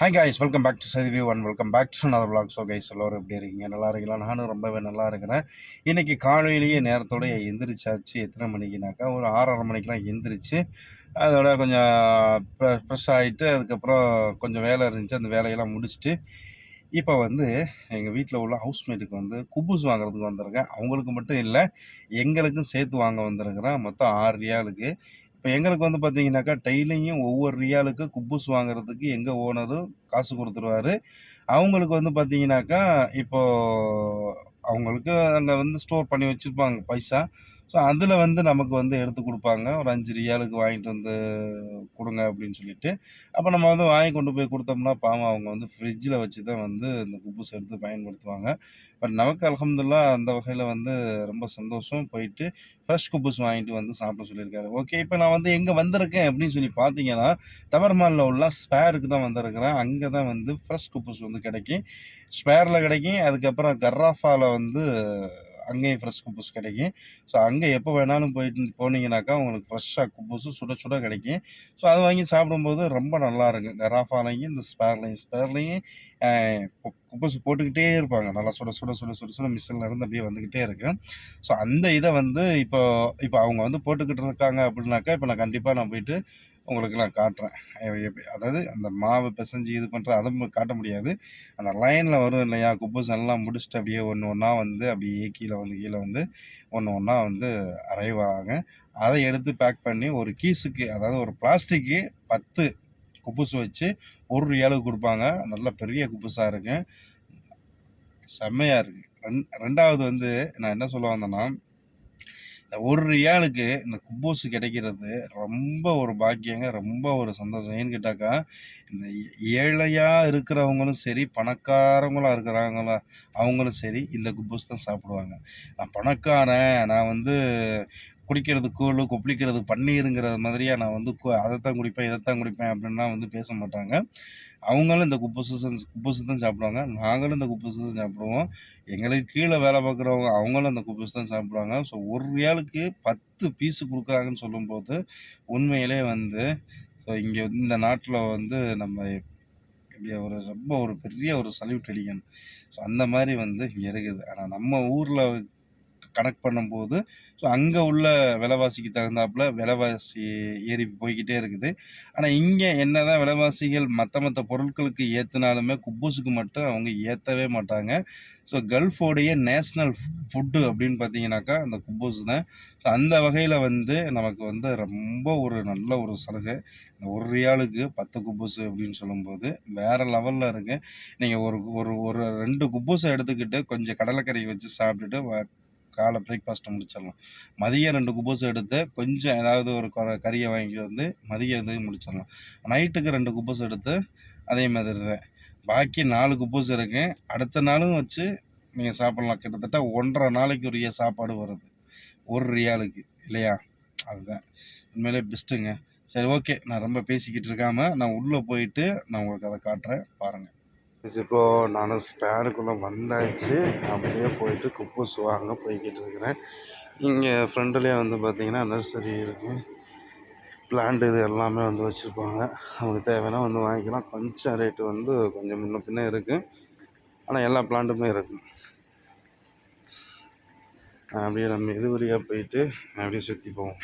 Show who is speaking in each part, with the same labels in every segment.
Speaker 1: hi guys welcome back to சதிவி one welcome back to another vlog so guys எல்லோரும் எப்படி இருக்கீங்க நல்லா இருக்கலாம் நானும் ரொம்பவே நல்லா இருக்கிறேன் இன்றைக்கி காலையிலேயே நேரத்தோடு எந்திரிச்சாச்சு எத்தனை மணிக்குனாக்கா ஒரு ஆறரை மணிக்கெலாம் எந்திரிச்சு அதோட கொஞ்சம் ஃப்ரெஷ் ஆகிட்டு அதுக்கப்புறம் கொஞ்சம் வேலை இருந்துச்சு அந்த வேலையெல்லாம் முடிச்சுட்டு இப்போ வந்து எங்கள் வீட்டில் உள்ள ஹவுஸ்மேட்டுக்கு வந்து குப்பூஸ் வாங்குறதுக்கு வந்திருக்கேன் அவங்களுக்கு மட்டும் இல்லை எங்களுக்கும் சேர்த்து வாங்க வந்திருக்கிறேன் மொத்தம் ஆறு ரியாலுக்கு இப்போ எங்களுக்கு வந்து பார்த்தீங்கன்னாக்கா டெய்லியும் ஒவ்வொரு ரியாலுக்கு குப்பூஸ் வாங்குறதுக்கு எங்கள் ஓனரும் காசு கொடுத்துருவாரு அவங்களுக்கு வந்து பார்த்தீங்கன்னாக்கா இப்போது அவங்களுக்கு அங்கே வந்து ஸ்டோர் பண்ணி வச்சுருப்பாங்க பைசா ஸோ அதில் வந்து நமக்கு வந்து எடுத்து கொடுப்பாங்க ஒரு அஞ்சு ரியாலுக்கு வாங்கிட்டு வந்து கொடுங்க அப்படின்னு சொல்லிட்டு அப்போ நம்ம வந்து வாங்கி கொண்டு போய் கொடுத்தோம்னா பாவம் அவங்க வந்து ஃப்ரிட்ஜில் வச்சு தான் வந்து இந்த குப்புஸ் எடுத்து பயன்படுத்துவாங்க பட் நமக்கு அலமதுல்லா அந்த வகையில் வந்து ரொம்ப சந்தோஷம் போயிட்டு ஃப்ரெஷ் குப்புஸ் வாங்கிட்டு வந்து சாப்பிட சொல்லியிருக்காரு ஓகே இப்போ நான் வந்து எங்கே வந்திருக்கேன் அப்படின்னு சொல்லி பார்த்தீங்கன்னா தவறுமாலில் உள்ள ஸ்பேருக்கு தான் வந்திருக்கிறேன் அங்கே தான் வந்து ஃப்ரெஷ் குப்புஸ் வந்து கிடைக்கும் ஸ்பேரில் கிடைக்கும் அதுக்கப்புறம் கர்ராஃபாவில் வந்து அங்கேயும் ஃப்ரெஷ் குப்பூஸ் கிடைக்கும் ஸோ அங்கே எப்போ வேணாலும் போயிட்டு போனீங்கனாக்கா உங்களுக்கு ஃப்ரெஷ்ஷாக குப்பூஸும் சுட சுட கிடைக்கும் ஸோ அதை வாங்கி சாப்பிடும்போது ரொம்ப நல்லா இருக்கும் கராஃபாலையும் இந்த ஸ்பேர்லையும் ஸ்பேர்லையும் குப்பூஸ் போட்டுக்கிட்டே இருப்பாங்க நல்லா சுட சுட சுட சுட சுட மிஷினில் இருந்து அப்படியே வந்துக்கிட்டே இருக்கும் ஸோ அந்த இதை வந்து இப்போ இப்போ அவங்க வந்து போட்டுக்கிட்டு இருக்காங்க அப்படின்னாக்கா இப்போ நான் கண்டிப்பாக நான் போயிட்டு உங்களுக்கு நான் காட்டுறேன் அதாவது அந்த மாவு பிசைஞ்சு இது பண்ணுற அதை காட்ட முடியாது அந்த லைனில் வரும் இல்லையா குப்பூஸ் எல்லாம் முடிச்சுட்டு அப்படியே ஒன்று ஒன்றா வந்து அப்படியே கீழே வந்து கீழே வந்து ஒன்று ஒன்றா வந்து அரைவ் அதை எடுத்து பேக் பண்ணி ஒரு கீஸுக்கு அதாவது ஒரு பிளாஸ்டிக்கு பத்து குப்பூஸ் வச்சு ஒரு ஏழு கொடுப்பாங்க நல்ல பெரிய குப்புசாக இருக்குது செம்மையாக இருக்குது ரெண்டாவது வந்து நான் என்ன சொல்ல வந்தேன்னா இந்த ஒரு ரியாலுக்கு இந்த குப்பூசு கிடைக்கிறது ரொம்ப ஒரு பாக்கியங்க ரொம்ப ஒரு சந்தோஷம் ஏன்னு கேட்டாக்கா இந்த ஏழையாக இருக்கிறவங்களும் சரி பணக்காரங்களாக இருக்கிறாங்களா அவங்களும் சரி இந்த குப்பூஸ் தான் சாப்பிடுவாங்க நான் பணக்காரன் நான் வந்து குடிக்கிறது கூழ் கொப்பளிக்கிறது பன்னீருங்கிற மாதிரியாக நான் வந்து அதைத்தான் குடிப்பேன் இதைத்தான் குடிப்பேன் அப்படின்னா வந்து பேச மாட்டாங்க அவங்களும் இந்த குப்பை சுசம் குப்பை சுத்தம் சாப்பிடுவாங்க நாங்களும் இந்த குப்பை சுத்தம் சாப்பிடுவோம் எங்களுக்கு கீழே வேலை பார்க்குறவங்க அவங்களும் அந்த குப்பை சுத்தம் சாப்பிடுவாங்க ஸோ ஒரு ஏழுக்கு பத்து பீஸு கொடுக்குறாங்கன்னு சொல்லும்போது உண்மையிலே வந்து ஸோ இங்கே இந்த நாட்டில் வந்து நம்ம இப்படி ஒரு ரொம்ப ஒரு பெரிய ஒரு சல்யூட் அடிக்கணும் ஸோ அந்த மாதிரி வந்து இங்கே இருக்குது ஆனால் நம்ம ஊரில் கனெக்ட் பண்ணும்போது ஸோ அங்கே உள்ள விலைவாசிக்கு தகுந்தாப்புல விலைவாசி ஏறி போய்கிட்டே இருக்குது ஆனால் இங்கே என்ன தான் விலைவாசிகள் மற்ற மற்ற பொருட்களுக்கு ஏற்றினாலுமே குப்பூசுக்கு மட்டும் அவங்க ஏற்றவே மாட்டாங்க ஸோ கல்ஃபோடைய நேஷ்னல் ஃபுட்டு அப்படின்னு பார்த்தீங்கன்னாக்கா அந்த குப்பூஸ் தான் ஸோ அந்த வகையில் வந்து நமக்கு வந்து ரொம்ப ஒரு நல்ல ஒரு சலுகை ஒரு ரியாலுக்கு பத்து குப்பூஸ் அப்படின்னு சொல்லும்போது வேறு லெவலில் இருக்குது நீங்கள் ஒரு ஒரு ஒரு ரெண்டு குப்பூசை எடுத்துக்கிட்டு கொஞ்சம் கடலைக்கறி வச்சு சாப்பிட்டுட்டு காலை பிரேக்ஃபாஸ்ட்டை முடிச்சிடலாம் மதியம் ரெண்டு குபூஸ் எடுத்து கொஞ்சம் ஏதாவது ஒரு கறியை வாங்கி வந்து மதியம் இது முடிச்சிடலாம் நைட்டுக்கு ரெண்டு குபூஸ் எடுத்து அதே மாதிரி தான் பாக்கி நாலு குப்பூஸ் இருக்கு அடுத்த நாளும் வச்சு நீங்கள் சாப்பிட்லாம் கிட்டத்தட்ட ஒன்றரை நாளைக்கு உரிய சாப்பாடு வருது ஒரு ரியாலுக்கு இல்லையா அதுதான் உண்மையிலே பெஸ்ட்டுங்க சரி ஓகே நான் ரொம்ப பேசிக்கிட்டு இருக்காமல் நான் உள்ளே போயிட்டு நான் உங்களுக்கு அதை காட்டுறேன் பாருங்கள் இப்போது நான் ஸ்பேருக்குள்ளே வந்தாச்சு அப்படியே போயிட்டு குப்பூஸ் வாங்க போய்கிட்டு இருக்கிறேன் இங்கே ஃப்ரெண்ட்லேயே வந்து பார்த்திங்கன்னா நர்சரி இருக்குது பிளான்ட் இது எல்லாமே வந்து வச்சுருப்பாங்க அவங்களுக்கு தேவைன்னா வந்து வாங்கிக்கலாம் கொஞ்சம் ரேட்டு வந்து கொஞ்சம் முன்ன பின்னே இருக்குது ஆனால் எல்லா பிளான்ட்டுமே இருக்கும் அப்படியே நம்ம இது வழியாக போயிட்டு அப்படியே சுற்றி போவோம்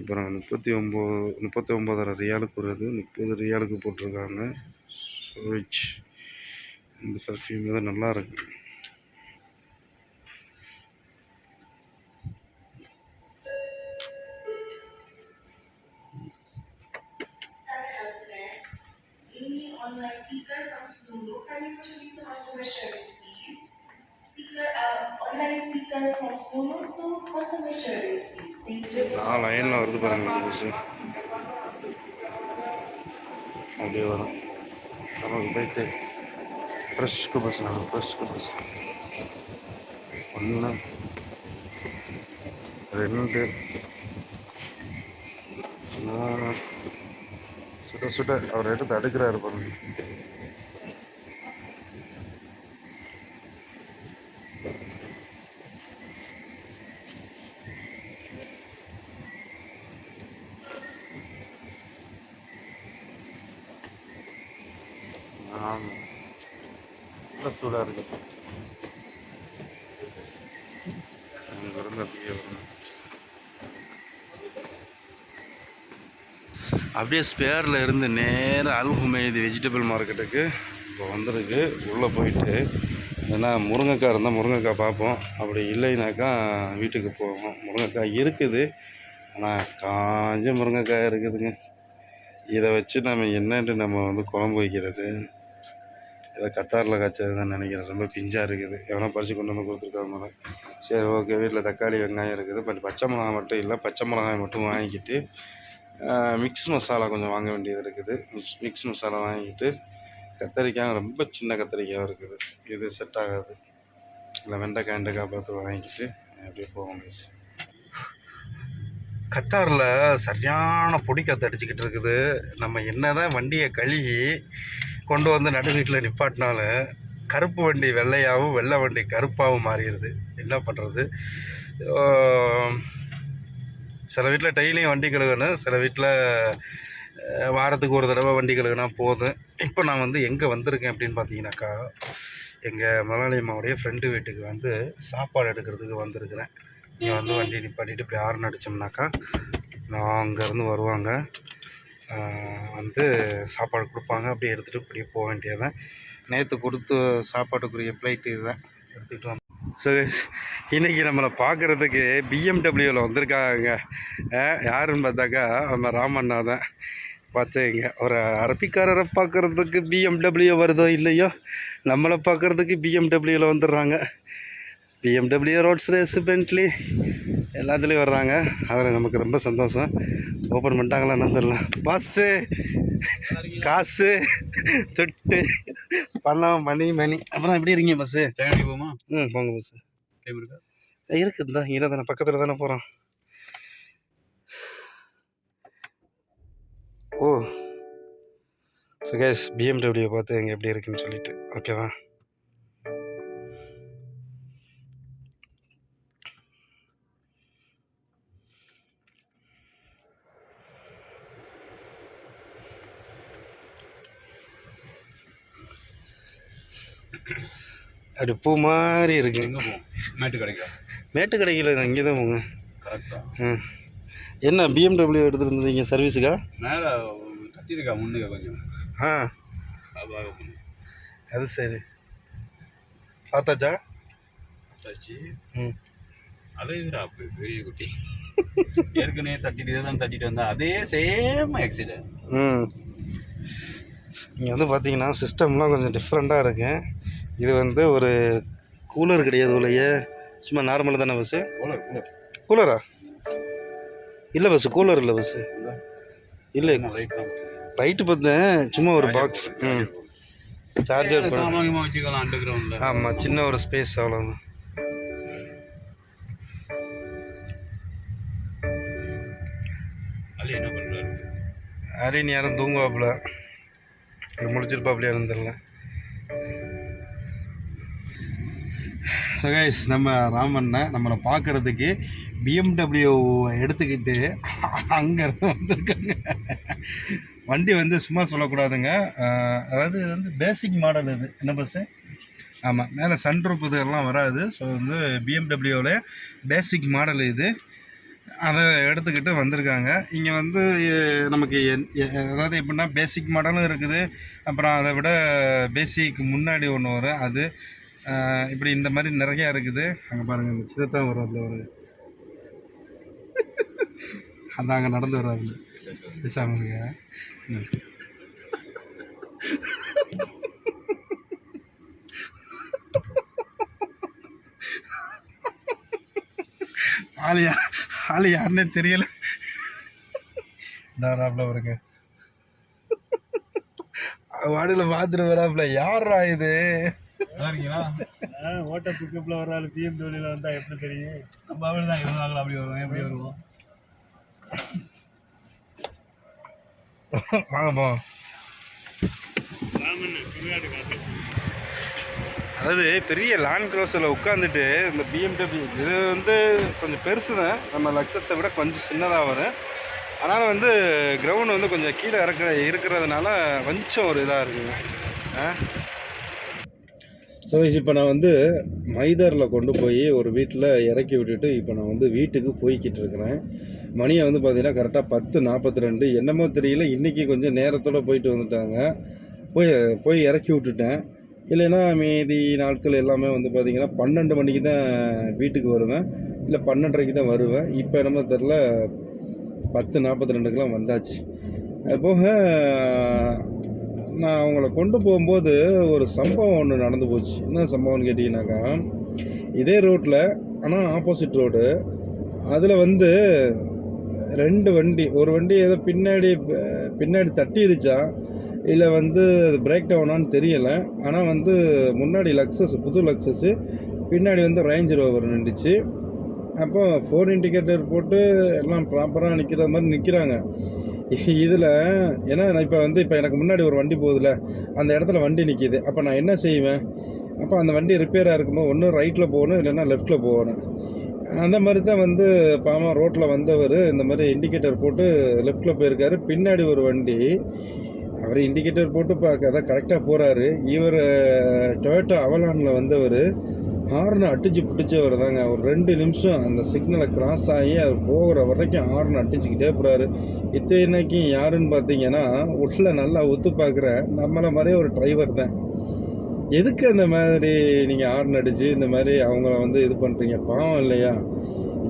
Speaker 1: இப்போ நான் முப்பத்தி ஒம்பது முப்பத்தி ஒம்பதாயிரம் ரியாலுக்கு வருது முப்பது ரியாலுக்கு போட்டிருக்காங்க சுவிட்ச் இந்த பர்ஃப்யூம் தான் நல்லாயிருக்கு லைனில் வருது பாருங்கள் பஸ்ஸு அப்படியே வரும் நமக்கு போயிட்டு ஃப்ரெஷ்க்கு பஸ் நமக்கு ஃப்ரெஷ்க்கு பஸ் ஒன்று ரெண்டு சுட சுட அவர் எடுத்து அடிக்கிறாரு பாருங்கள் சூடாக இருக்கு அப்படியே ஸ்பேரில் இருந்து நேராக அல்ஹுமேது வெஜிடபிள் மார்க்கெட்டுக்கு இப்போ வந்திருக்கு உள்ளே போயிட்டு ஏன்னா முருங்கைக்காய் இருந்தால் முருங்கைக்காய் பார்ப்போம் அப்படி இல்லைனாக்கா வீட்டுக்கு போவோம் முருங்கைக்காய் இருக்குது ஆனால் காஞ்ச முருங்கைக்காய் இருக்குதுங்க இதை வச்சு நம்ம என்னென்று நம்ம வந்து குழம்பு வைக்கிறது ஏதோ கத்தாரில் காய்ச்சதுன்னு நினைக்கிறேன் ரொம்ப பிஞ்சாக இருக்குது எவனா பறித்து கொண்டு வந்து கொடுத்துருக்காங்க மேடம் சரி ஓகே வீட்டில் தக்காளி வெங்காயம் இருக்குது பட் பச்சை மிளகாய் மட்டும் இல்லை பச்சை மிளகாய் மட்டும் வாங்கிக்கிட்டு மிக்ஸ் மசாலா கொஞ்சம் வாங்க வேண்டியது இருக்குது மிக்ஸ் மிக்ஸ் மசாலா வாங்கிக்கிட்டு கத்தரிக்காய் ரொம்ப சின்ன கத்தரிக்காயாக இருக்குது இது செட் ஆகாது இல்லை வெண்டைக்காய் வெண்டைக்காய் பார்த்து வாங்கிக்கிட்டு அப்படியே போவோம் மிஸ் கத்தாரில் சரியான பொடி காற்று அடிச்சுக்கிட்டு இருக்குது நம்ம என்ன தான் வண்டியை கழுகி கொண்டு வந்து நடுவீட்டில் நிப்பாட்டினால கருப்பு வண்டி வெள்ளையாகவும் வெள்ளை வண்டி கருப்பாகவும் மாறிடுது என்ன பண்ணுறது சில வீட்டில் டெய்லியும் வண்டி கழுகணும் சில வீட்டில் வாரத்துக்கு ஒரு தடவை வண்டி கழுகுனா போதும் இப்போ நான் வந்து எங்கே வந்திருக்கேன் அப்படின்னு பார்த்தீங்கன்னாக்கா எங்கள் முதலாளி அம்மாவுடைய ஃப்ரெண்டு வீட்டுக்கு வந்து சாப்பாடு எடுக்கிறதுக்கு வந்திருக்கிறேன் இங்கே வந்து வண்டி நிப்பாட்டிட்டு இப்படி ஆறுன்னு அடித்தோம்னாக்கா நான் அங்கேருந்து வருவாங்க வந்து சாப்பாடு கொடுப்பாங்க அப்படியே எடுத்துகிட்டு இப்படியே போக வேண்டியது தான் நேற்று கொடுத்து சாப்பாட்டுக்குரிய ஃப்ளைட்டு இதுதான் எடுத்துகிட்டு வந்து ஸோ இன்றைக்கி நம்மளை பார்க்குறதுக்கு பிஎம்டபிள்யூவில் வந்திருக்காங்க யாருன்னு பார்த்தாக்கா நம்ம ராமண்ணா தான் பார்த்துங்க ஒரு அரபிக்காரரை பார்க்குறதுக்கு பிஎம்டபிள்யூ வருதோ இல்லையோ நம்மளை பார்க்குறதுக்கு பிஎம்டபிள்யூவில் வந்துடுறாங்க பிஎம்டபிள்யூ ரோட்ஸ் ரெசிபென்ட்லி எல்லாத்துலேயும் வர்றாங்க அதில் நமக்கு ரொம்ப சந்தோஷம் ஓப்பன் பண்ணிட்டாங்களா நடந்துடலாம் பஸ்ஸு காசு தொட்டு பணம் மணி மணி அப்புறம் எப்படி இருக்கீங்க பஸ்ஸு போமா ம் போங்க பஸ்ஸு இருக்கா இருக்குது தான் இங்கே தானே பக்கத்தில் தானே போகிறோம் ஓ சுகேஷ் பிஎம்டபிள்யூ பார்த்து எங்கே எப்படி இருக்குன்னு சொல்லிட்டு ஓகேவா அப்படி பூ மாதிரி இருக்கு மேட்டு கிடைக்கும் மேட்டு கிடைக்கல இங்கே தான் போங்க கரெக்டாக என்ன பிஎம்டபிள்யூ எடுத்துருந்துருந்தீங்க சர்வீஸுக்கா
Speaker 2: மேலே தட்டியிருக்கா முன்னுக்கு கொஞ்சம் ஆ
Speaker 1: அது சரி பார்த்தாச்சா
Speaker 2: பார்த்தாச்சு ம் அழுகுறா அப்போ பெரிய குட்டி ஏற்கனவே தட்டிட்டு தான் தட்டிட்டு வந்தா அதே சேம் ஆக்சிடென்ட் ம்
Speaker 1: இங்கே வந்து பார்த்தீங்கன்னா சிஸ்டம்லாம் கொஞ்சம் டிஃப்ரெண்ட்டாக இருக்குது இது வந்து ஒரு கூலர் கிடையாது இல்லையே சும்மா நார்மலாக தானே பஸ்ஸு கூலரா இல்லை பஸ்ஸு கூலர் இல்லை பஸ்ஸு இல்லை ரைட்டு பார்த்தேன் சும்மா ஒரு பாக்ஸ் ம் சார்ஜர் ஆமாம் சின்ன ஒரு ஸ்பேஸ் அவ்வளோதான் அலி என்ன பண்ணுறாரு அலி நேரம் தூங்குவாப்புல முடிச்சிருப்பாப்புலையா இருந்துடலாம் ஸோ கைஸ் நம்ம ராமண்ணை நம்மளை பார்க்குறதுக்கு பிஎம்டபிள்யூ எடுத்துக்கிட்டு அங்கேருந்து வந்திருக்காங்க வண்டி வந்து சும்மா சொல்லக்கூடாதுங்க அதாவது வந்து பேசிக் மாடல் இது என்ன பஸ்ஸு ஆமாம் மேலே சன்ரூப் இதெல்லாம் வராது ஸோ வந்து பிஎம்டபிள்யூவில் பேசிக் மாடல் இது அதை எடுத்துக்கிட்டு வந்திருக்காங்க இங்கே வந்து நமக்கு அதாவது எப்படின்னா பேசிக் மாடலும் இருக்குது அப்புறம் அதை விட பேசிக்கு முன்னாடி ஒன்று வரும் அது இப்படி இந்த மாதிரி நிறையா இருக்குது அங்கே பாருங்கள் இந்த சிதத்தான் அதில் ஒரு அந்த அங்கே நடந்து வராது பேசாமலுங்க ஆலியா ஆலியா ஆள் யாருன்னே தெரியலை தாராப்பில் வருங்க வாடியில பாத்துட்டு வராப்ல யாரா இது
Speaker 2: ஓட்ட ஆள் எப்படி தெரியும் தான் அப்படி எப்படி
Speaker 1: அதாவது பெரிய லேண்ட் க்ரோஸில் உட்காந்துட்டு இந்த பிஎம்டபிள்யூ இது வந்து கொஞ்சம் பெருசு தான் நம்ம லக்ஸஸை விட கொஞ்சம் சின்னதாக வரும் ஆனால் வந்து கிரவுண்டு வந்து கொஞ்சம் கீழே இறக்க இருக்கிறதுனால கொஞ்சம் ஒரு இதாக இருக்குது ஸோ இப்போ நான் வந்து மைதாரில் கொண்டு போய் ஒரு வீட்டில் இறக்கி விட்டுட்டு இப்போ நான் வந்து வீட்டுக்கு போய்கிட்டு இருக்கிறேன் மணியை வந்து பார்த்தீங்கன்னா கரெக்டாக பத்து நாற்பத்தி ரெண்டு என்னமோ தெரியல இன்றைக்கி கொஞ்சம் நேரத்தோடு போயிட்டு வந்துட்டாங்க போய் போய் இறக்கி விட்டுட்டேன் இல்லைன்னா மீதி நாட்கள் எல்லாமே வந்து பார்த்திங்கன்னா பன்னெண்டு மணிக்கு தான் வீட்டுக்கு வருவேன் இல்லை பன்னெண்டரைக்கு தான் வருவேன் இப்போ என்னமோ தெரில பத்து நாற்பத்தி ரெண்டுக்கெலாம் வந்தாச்சு அதுபோக நான் அவங்கள கொண்டு போகும்போது ஒரு சம்பவம் ஒன்று நடந்து போச்சு என்ன சம்பவம்னு கேட்டிங்கனாக்கா இதே ரோட்டில் ஆனால் ஆப்போசிட் ரோடு அதில் வந்து ரெண்டு வண்டி ஒரு வண்டி ஏதோ பின்னாடி பின்னாடி தட்டிடுச்சா இல்லை வந்து அது பிரேக் டவுனான்னு தெரியலை ஆனால் வந்து முன்னாடி லக்ஸஸ் புது லக்ஸஸ்ஸு பின்னாடி வந்து ரேஞ்ச் ரோவர் நின்றுச்சு அப்போ ஃபோர் இண்டிகேட்டர் போட்டு எல்லாம் ப்ராப்பராக நிற்கிற மாதிரி நிற்கிறாங்க இதில் ஏன்னா நான் இப்போ வந்து இப்போ எனக்கு முன்னாடி ஒரு வண்டி போகுதுல அந்த இடத்துல வண்டி நிற்கிது அப்போ நான் என்ன செய்வேன் அப்போ அந்த வண்டி ரிப்பேராக இருக்கும்போது ஒன்று ரைட்டில் போகணும் இல்லைன்னா லெஃப்ட்டில் போகணும் அந்த மாதிரி தான் வந்து பாமா ரோட்டில் வந்தவர் இந்த மாதிரி இண்டிகேட்டர் போட்டு லெஃப்ட்டில் போயிருக்காரு பின்னாடி ஒரு வண்டி அவர் இண்டிகேட்டர் போட்டு பார்க்க அதான் கரெக்டாக போகிறாரு இவர் டொயோட்டோ அவலானில் வந்தவர் ஹார்னை அடிச்சு பிடிச்சவர் தாங்க ஒரு ரெண்டு நிமிஷம் அந்த சிக்னலை கிராஸ் ஆகி அவர் போகிற வரைக்கும் ஹார்னை அடிச்சுக்கிட்டே போகிறாரு இத்தனைக்கும் யாருன்னு பார்த்தீங்கன்னா உள்ள நல்லா ஒத்து பார்க்குற நம்மளை மாதிரியே ஒரு டிரைவர் தான் எதுக்கு அந்த மாதிரி நீங்கள் ஹார்ன் அடித்து இந்த மாதிரி அவங்கள வந்து இது பண்ணுறீங்க பாவம் இல்லையா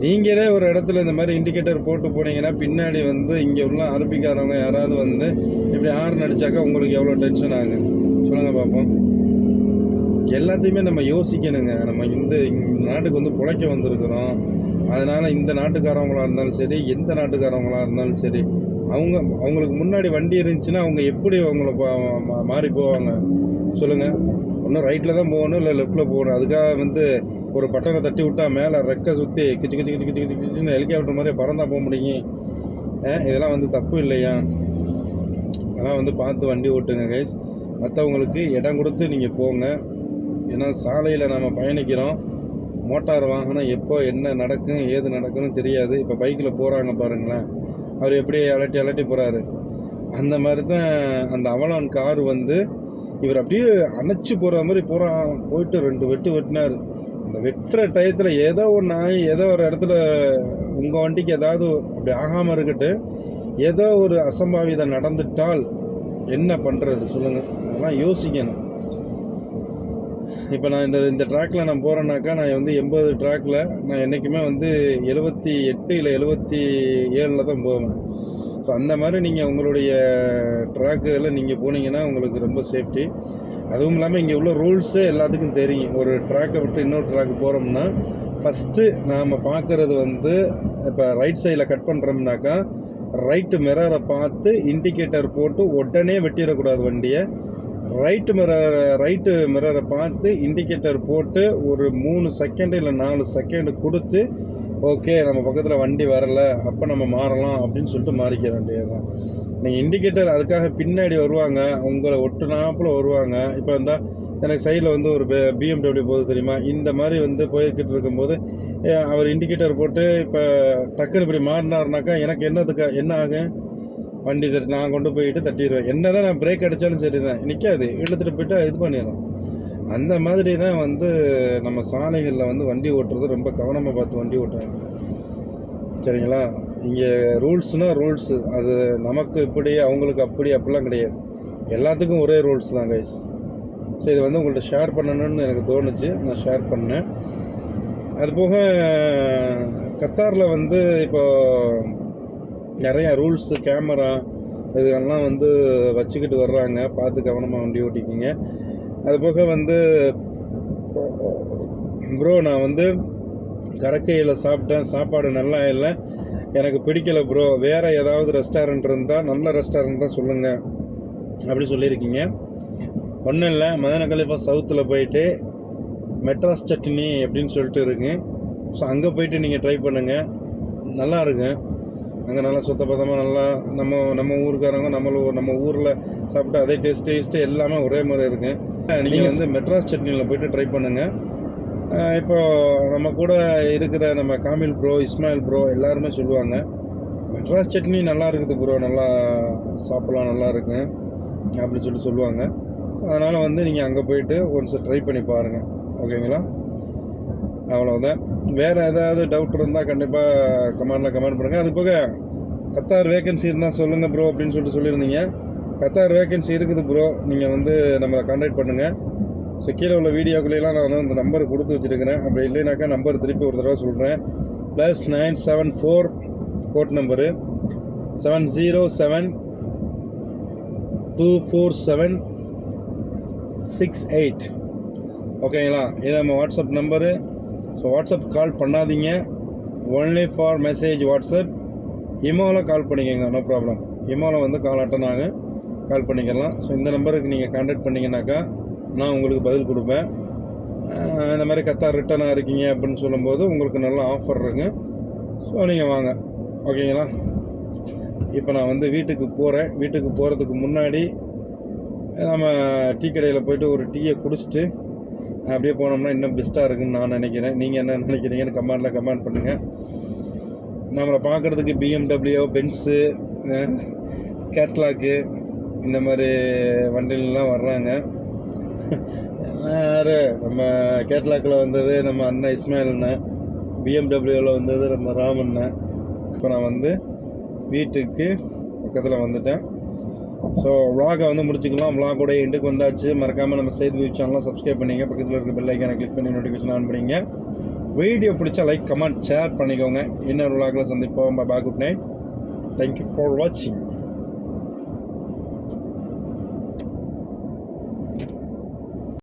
Speaker 1: நீங்களே ஒரு இடத்துல இந்த மாதிரி இண்டிகேட்டர் போட்டு போனீங்கன்னா பின்னாடி வந்து இங்கே உள்ள அரபிக்காரவங்க யாராவது வந்து இப்படி ஹார்ன் அடித்தாக்கா உங்களுக்கு எவ்வளோ டென்ஷன் ஆகுங்க சொல்லுங்கள் பார்ப்போம் எல்லாத்தையுமே நம்ம யோசிக்கணுங்க நம்ம இந்த நாட்டுக்கு வந்து பிழைக்க வந்திருக்கிறோம் அதனால் இந்த நாட்டுக்காரவங்களாக இருந்தாலும் சரி எந்த நாட்டுக்காரவங்களாக இருந்தாலும் சரி அவங்க அவங்களுக்கு முன்னாடி வண்டி இருந்துச்சுன்னா அவங்க எப்படி அவங்கள மாறி போவாங்க சொல்லுங்கள் ஒன்றும் ரைட்டில் தான் போகணும் இல்லை லெஃப்ட்டில் போகணும் அதுக்காக வந்து ஒரு பட்டனை தட்டி விட்டால் மேலே ரெக்கை சுற்றி கிச்சு கிச்சு கிச்சு கிச்சு கிச்சு கிச்சுன்னு ஹெலிகாப்டர் மாதிரி பறந்தா போக முடியும் இதெல்லாம் வந்து தப்பு இல்லையா அதெல்லாம் வந்து பார்த்து வண்டி ஓட்டுங்க கைஸ் மற்றவங்களுக்கு இடம் கொடுத்து நீங்கள் போங்க ஏன்னா சாலையில் நம்ம பயணிக்கிறோம் மோட்டார் வாகனம் எப்போ என்ன நடக்கும் ஏது நடக்கும்னு தெரியாது இப்போ பைக்கில் போகிறாங்க பாருங்களேன் அவர் எப்படி அலட்டி அலட்டி போகிறாரு அந்த மாதிரி தான் அந்த அவலான் கார் வந்து இவர் அப்படியே அணைச்சி போகிற மாதிரி போகிறான் போயிட்டு ரெண்டு வெட்டு வெட்டினார் அந்த வெட்டுற டயத்தில் ஏதோ ஒன்று ஏதோ ஒரு இடத்துல உங்கள் வண்டிக்கு ஏதாவது அப்படி ஆகாமல் இருக்கட்டு ஏதோ ஒரு அசம்பாவிதம் நடந்துட்டால் என்ன பண்ணுறது சொல்லுங்கள் அதெல்லாம் யோசிக்கணும் இப்போ நான் இந்த இந்த ட்ராக்கில் நான் போகிறேன்னாக்கா நான் வந்து எண்பது ட்ராக்கில் நான் என்றைக்குமே வந்து எழுபத்தி எட்டு இல்லை எழுபத்தி ஏழில் தான் போவேன் ஸோ அந்த மாதிரி நீங்கள் உங்களுடைய ட்ராக்குகளில் நீங்கள் போனீங்கன்னா உங்களுக்கு ரொம்ப சேஃப்டி அதுவும் இல்லாமல் இங்கே உள்ள ரூல்ஸே எல்லாத்துக்கும் தெரியும் ஒரு ட்ராக்கை விட்டு இன்னொரு ட்ராக்கு போகிறோம்னா ஃபஸ்ட்டு நாம் பார்க்குறது வந்து இப்போ ரைட் சைடில் கட் பண்ணுறோம்னாக்கா ரைட்டு மிரரை பார்த்து இண்டிகேட்டர் போட்டு உடனே வெட்டிடக்கூடாது வண்டியை ரைட்டு மிரர் ரைட்டு மிரரை பார்த்து இண்டிகேட்டர் போட்டு ஒரு மூணு செகண்டு இல்லை நாலு செகண்டு கொடுத்து ஓகே நம்ம பக்கத்தில் வண்டி வரலை அப்போ நம்ம மாறலாம் அப்படின்னு சொல்லிட்டு மாறிக்க வேண்டியது தான் நீங்கள் இண்டிகேட்டர் அதுக்காக பின்னாடி வருவாங்க உங்களை ஒட்டுனாப்பில் வருவாங்க இப்போ இருந்தால் எனக்கு சைடில் வந்து ஒரு பிஎம்டபிள்யூ போகுது தெரியுமா இந்த மாதிரி வந்து போயிருக்கிட்டு இருக்கும்போது அவர் இண்டிகேட்டர் போட்டு இப்போ டக்குன்னு இப்படி மாறினாருனாக்கா எனக்கு என்னதுக்கு என்ன ஆகும் வண்டி தட்டி நான் கொண்டு போயிட்டு தட்டிடுவேன் என்ன தான் நான் பிரேக் அடித்தாலும் சரி தான் நிற்காது இழுத்துட்டு போயிட்டு இது பண்ணிடுறோம் அந்த மாதிரி தான் வந்து நம்ம சாலைகளில் வந்து வண்டி ஓட்டுறது ரொம்ப கவனமாக பார்த்து வண்டி ஓட்டுறாங்க சரிங்களா இங்கே ரூல்ஸ்னால் ரூல்ஸு அது நமக்கு இப்படி அவங்களுக்கு அப்படி அப்படிலாம் கிடையாது எல்லாத்துக்கும் ஒரே ரூல்ஸ் தான் கைஸ் ஸோ இதை வந்து உங்கள்கிட்ட ஷேர் பண்ணணும்னு எனக்கு தோணுச்சு நான் ஷேர் பண்ணேன் அது போக கத்தாரில் வந்து இப்போது நிறையா ரூல்ஸு கேமரா இதெல்லாம் வந்து வச்சுக்கிட்டு வர்றாங்க பார்த்து கவனமாக வண்டி ஓட்டிக்கிங்க அது போக வந்து ப்ரோ நான் வந்து கரக்கையில் சாப்பிட்டேன் சாப்பாடு நல்லா இல்லை எனக்கு பிடிக்கலை ப்ரோ வேறு ஏதாவது ரெஸ்டாரண்ட் இருந்தால் நல்ல ரெஸ்டாரண்ட் தான் சொல்லுங்கள் அப்படி சொல்லியிருக்கீங்க ஒன்றும் இல்லை மதன கலிஃபா சவுத்தில் போயிட்டு மெட்ராஸ் சட்னி அப்படின்னு சொல்லிட்டு இருக்குது ஸோ அங்கே போயிட்டு நீங்கள் ட்ரை பண்ணுங்கள் நல்லா இருக்கும் அங்கே நல்லா சுத்தபத்தமாக நல்லா நம்ம நம்ம ஊருக்காரங்க நம்மளும் நம்ம ஊரில் சாப்பிட்டு அதே டேஸ்ட் டேஸ்ட்டு எல்லாமே ஒரே மாதிரி இருக்குது நீங்கள் வந்து மெட்ராஸ் சட்னியில் போயிட்டு ட்ரை பண்ணுங்கள் இப்போ நம்ம கூட இருக்கிற நம்ம காமில் ப்ரோ இஸ்மாயில் ப்ரோ எல்லாருமே சொல்லுவாங்க மெட்ராஸ் சட்னி நல்லா இருக்குது ப்ரோ நல்லா சாப்பிட்லாம் நல்லா இருக்கு அப்படின்னு சொல்லிட்டு சொல்லுவாங்க அதனால் வந்து நீங்கள் அங்கே போயிட்டு ஒன்ஸ் ட்ரை பண்ணி பாருங்கள் ஓகேங்களா அவ்வளோதான் வேறு ஏதாவது டவுட் இருந்தால் கண்டிப்பாக கமெண்டில் கமெண்ட் பண்ணுங்கள் அது போக கத்தார் வேக்கன்சி இருந்தால் சொல்லுங்கள் ப்ரோ அப்படின்னு சொல்லிட்டு சொல்லியிருந்தீங்க கத்தார் வேகன்சி இருக்குது ப்ரோ நீங்கள் வந்து நம்மளை காண்டாக்ட் பண்ணுங்கள் ஸோ கீழே உள்ள வீடியோக்குள்ளாம் நான் வந்து அந்த நம்பர் கொடுத்து வச்சுருக்கிறேன் அப்படி இல்லைனாக்கா நம்பர் திருப்பி ஒரு தடவை சொல்கிறேன் plus nine seven four code number seven zero seven two four seven six eight ஓகேங்களா இது நம்ம WhatsApp number so WhatsApp call பண்ணாதீங்க ஒன்லி ஃபார் மெசேஜ் வாட்ஸ்அப் இமோவில் கால் பண்ணிக்கோங்க நோ ப்ராப்ளம் இமோவில் வந்து கால் அட்டன் ஆகும் கால் பண்ணிக்கலாம் ஸோ இந்த நம்பருக்கு நீங்கள் காண்டாக்ட் பண்ணிங்கனாக்கா நான் உங்களுக்கு பதில் கொடுப்பேன் இந்த மாதிரி கத்தா ரிட்டனாக இருக்கீங்க அப்படின்னு சொல்லும்போது உங்களுக்கு நல்ல ஆஃபர் இருக்குங்க ஸோ நீங்கள் வாங்க ஓகேங்களா இப்போ நான் வந்து வீட்டுக்கு போகிறேன் வீட்டுக்கு போகிறதுக்கு முன்னாடி நம்ம டீ கடையில் போய்ட்டு ஒரு டீயை குடிச்சிட்டு அப்படியே போனோம்னா இன்னும் பெஸ்ட்டாக இருக்குன்னு நான் நினைக்கிறேன் நீங்கள் என்ன நினைக்கிறீங்கன்னு கமெண்டில் கமெண்ட் பண்ணுங்கள் நம்மளை பார்க்குறதுக்கு பிஎம்டபிள்யூ பென்ஸு கேட்லாக்கு இந்த மாதிரி வண்டிலலாம் வர்றாங்க யார் நம்ம கேட்லாக்கில் வந்தது நம்ம அண்ணன் இஸ்மாயில்ண்ண பிஎம்டபிள்யூவில் வந்தது நம்ம ராமண்ணன் இப்போ நான் வந்து வீட்டுக்கு பக்கத்தில் வந்துட்டேன் ஸோ விளாகை வந்து முடிச்சுக்கலாம் விளாகோட எண்டுக்கு வந்தாச்சு மறக்காமல் நம்ம செய்து வியூ சேனலாம் சப்ஸ்கிரைப் பண்ணிங்க பக்கத்தில் இருக்க பெல் ஐக்கான கிளிக் பண்ணி நோட்டிஃபிகேஷன் ஆன் பண்ணிங்க வீடியோ பிடிச்சா லைக் கமெண்ட் ஷேர் பண்ணிக்கோங்க இன்னொரு விளாகில் சந்திப்போம் பா குட் நைட் தேங்க்யூ ஃபார் வாட்சிங்